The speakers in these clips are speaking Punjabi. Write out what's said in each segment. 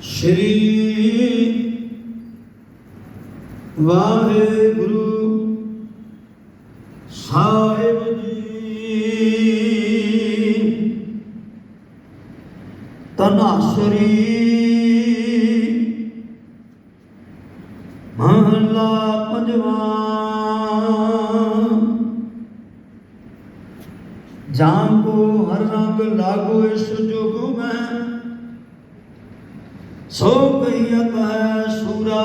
ਸ਼੍ਰੀ ਵਾਹਿਗੁਰੂ ਸਾਹਿਬ ਜੀ। ਤਨਾਸਰੀ ਮਹਲਾ ਪੰਜਵਾਂ ਜਾਂ ਕੋ ਹਰ ਰੰਗ ਲਾਗੋ, ਇਸ ਜੁਗ ਮੈਂ। ਸੋ ਕਹੀਤ ਹੈ ਸੂਰਾ।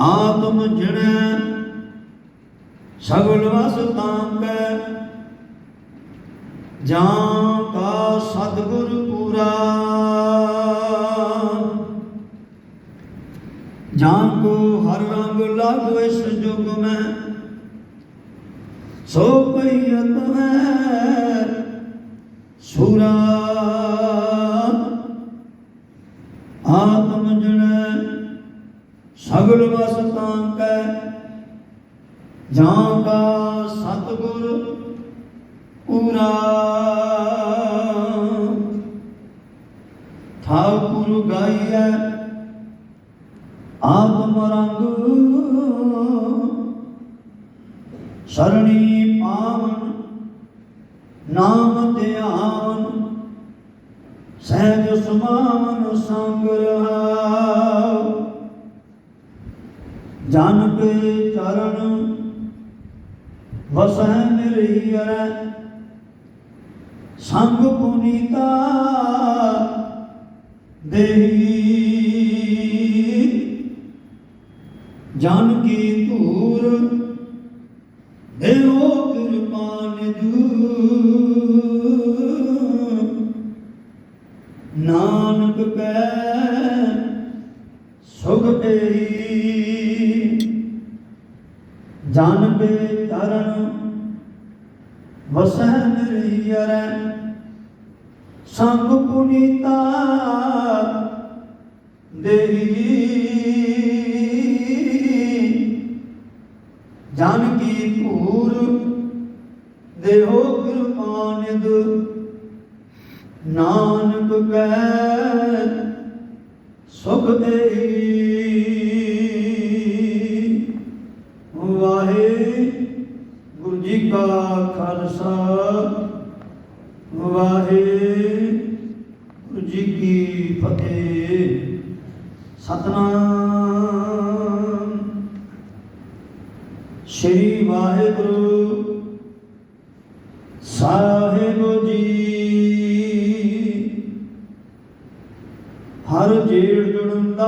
ਆਤਮ ਜਣੈ, ਸਗਲ ਵਸ ਤਾਂਕੈ ਜਾਂ ਕਾ ਸਤਿਗੁਰ ਪੂਰਾ। ਜਾਂ ਕੋ ਹਰ ਰੰਗ ਲਾਗੋ, ਇਸ ਜੁਗ ਮੈਂ ਸੋ ਕਹੀਤ ਸੂਰਾ ਆਤਮ ਜਣੈ ਸਗਲ ਵਸ ਤਾਂਕੈ ਜਾਂ ਕਾ ਸਤਗੁਰ ਪੂਰਾ। ਠਾਕੁਰ ਗਾਈਐ ਆਤਮ ਰੰਗ। ਸਰਣੀ ਨਾਮ ਧਿਆਨ, ਸਹਿਜ ਸੁਮਾਨ ਸੰਗ ਰਹਾਉ ਜਨ ਕੇ ਚਰਨ, ਵਸੈ ਨਿਰਹੀਰੈ ਸੰਗ ਪੁਨੀਤਾ, ਦੇਹੀ। ਜਨ ਕੀ ਧੂਰ ਨਾਨਕ ਕੈ ਸੁਖ ਤੇਰੀ। ਜਨ ਕੇ ਚਰਨ ਵਸੈ ਨਿਰਯਰੈ ਸੰਗ ਪੁਨੀਤਾ ਦੇਹੀ। ਜਨ ਕੀ ਭੂਰ ਦੇਹੋ ਕਿਰਪਾਨਿਦ ਨਾਨਕ ਕੈ ਸੁਖ ਦੇਹੀ ਵਾਹਿਗੁਰੂ ਜੀ ਕਾ ਖਾਲਸਾ। ਵਾਹਿਗੁਰੂ ਜੀ ਕੀ ਫਤਿਹ। ਸਤਨਾਮ। ਸ਼੍ਰੀ ਵਾਹਿਗੁਰੂ ਸਾਹਿਬ ਹਰ ਜੀੜ ਜੁੜੰਦਾ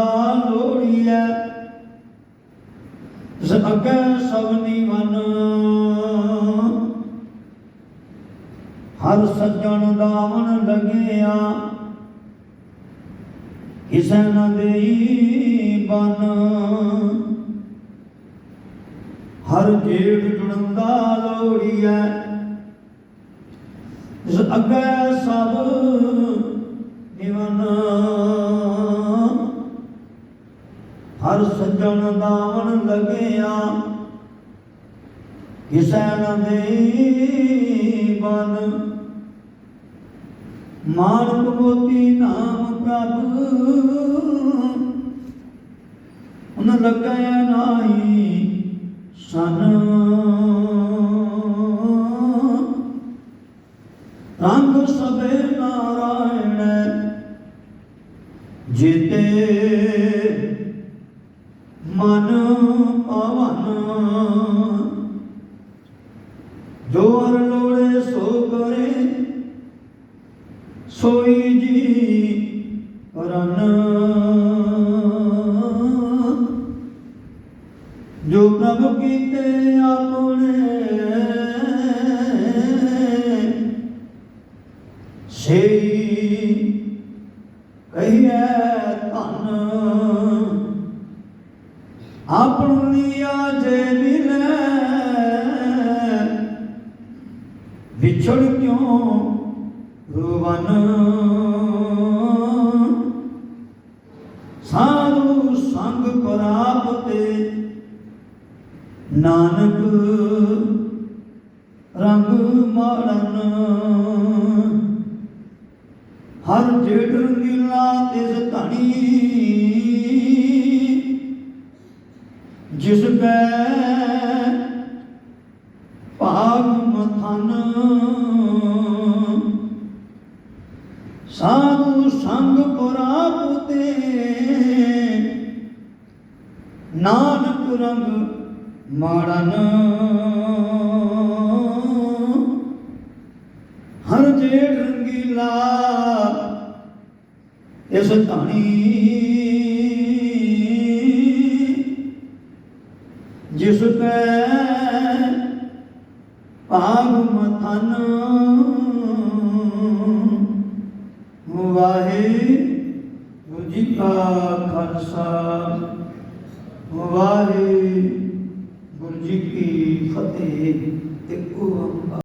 ਲੋੜੀਐ ਜਿਸ ਅੱਗੇ ਸਭਨੀ ਮਨ, ਹਰ ਸੱਜਣ ਦਾ ਮਨ ਲੱਗਿਆ ਕਿਸੇ ਨਾ ਦੇਈ ਬਨ, ਹਰ ਜੀੜ ਜੁੜੰਦਾ ਲੋੜੀਐ ਜਿਸ ਅੱਗੇ ਸਭ ਸੱਜਣ ਦਾ ਮਨ ਲੱਗਿਆ। ਕਿਸੇ ਨ ਦੇਈ ਬਨ। ਮਾਨਕ ਮੋਤੀ ਨਾਮ ਪ੍ਰਭ। ਉਨ ਲੱਗਿਆ ਨਾਹੀ ਸਨ। ਸੋਈ ਜੀ ਕਰਨ ਜੋ ਪ੍ਰਭ ਕੀਤੇ ਆਪਣੇ, ਸੇਈ ਕਹੀਏ ਧਨ। ਆਪਣ ਲਿਆ ਜੇ ਮਿਲੇ, ਵਿਛੜ ਕਿਉਂ ਰੁਵਨ? ਸਾਧੂ ਸੰਗ ਪ੍ਰਾਪਤੇ ਨਾਨਕ ਰੰਗ ਮਾੜਨ। ਹਰ ਜੇਠ ਰੰਗੀਲਾ ਤਿਸ ਧਣੀ। ਜਿਸ ਕੈ ਭਾਗ ਮਥਨ। ਨਾਨਕ ਮਾੜਨ। ਹਰ ਜੇ ਰੰਗੀਲਾ, ਇਸ ਧਾਣੀ। ਜਿਸ ਕੈ ਭਾਗ ਮਥਨ ਵਾਹਿਗੁਰੂ ਜੀ ਕਾ ਖਾਲਸਾ। ਵਾਹਿਗੁਰੂ ਜੀ ਕੀ ਫਤਿਹ। ਤੇ ਉਹ